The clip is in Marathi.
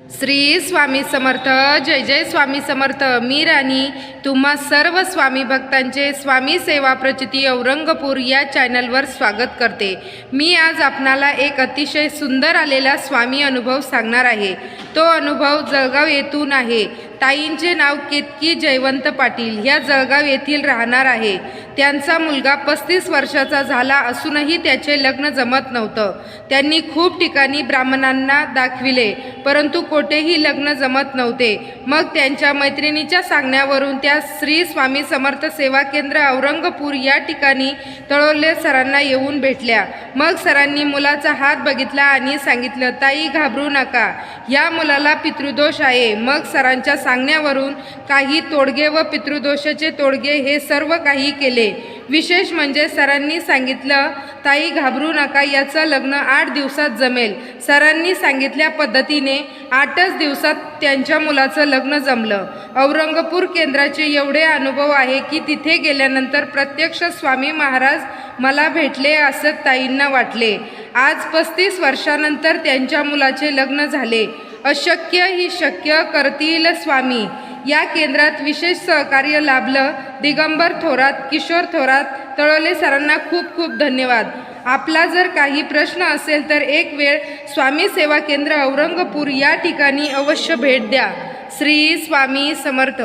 श्री स्वामी समर्थ जय जय स्वामी समर्थ मी राणी तुम्हा सर्व स्वामी भक्तांचे स्वामी सेवा प्रचिती औरंगपूर या चॅनलवर स्वागत करते. मी आज आपणाला एक अतिशय सुंदर आलेला स्वामी अनुभव सांगणार आहे. तो अनुभव जळगाव येथून आहे. ताईंचे नाव केतकी जयवंत पाटील ह्या जळगाव येथील राहणार आहे. त्यांचा मुलगा पस्तीस वर्षाचा झाला असूनही त्याचे लग्न जमत नव्हतं. त्यांनी खूप ठिकाणी ब्राह्मणांना दाखविले. परंतु कोठेही लग्न जमत नव्हते. मग त्यांच्या मैत्रिणीच्या सांगण्यावरून त्या श्री स्वामी समर्थ सेवा केंद्र औरंगपूर या ठिकाणी तळोले सरांना येऊन भेटल्या. मग सरांनी मुलाचा हात बघितला आणि सांगितलं ताई घाबरू नका. या मुलाला पितृदोष आहे. मग सरांच्या सांगण्यावरून काही तोडगे व पितृदोषाचे तोडगे हे सर्व काही केले. विशेष म्हणजे सरांनी सांगितलं ताई घाबरू नका याचं लग्न आठ दिवसात जमेल. सरांनी सांगितल्या पद्धतीने आठच दिवसात त्यांच्या मुलाचं लग्न जमलं. औरंगपूर केंद्राचे एवढे अनुभव आहे की तिथे गेल्यानंतर प्रत्यक्ष स्वामी महाराज मला भेटले असं ताईंना वाटले. आज पस्तीस वर्षानंतर त्यांच्या मुलाचे लग्न झाले. अशक्य ही शक्य करतील स्वामी. या केंद्रात विशेष सहकार्य लाभलं. दिगंबर थोरात किशोर थोरात तळोले सरांना खूप खूप धन्यवाद. आपला जर काही प्रश्न असेल तर एक वेळ स्वामी सेवा केंद्र औरंगपूर या ठिकाणी अवश्य भेट द्या. श्री स्वामी समर्थ.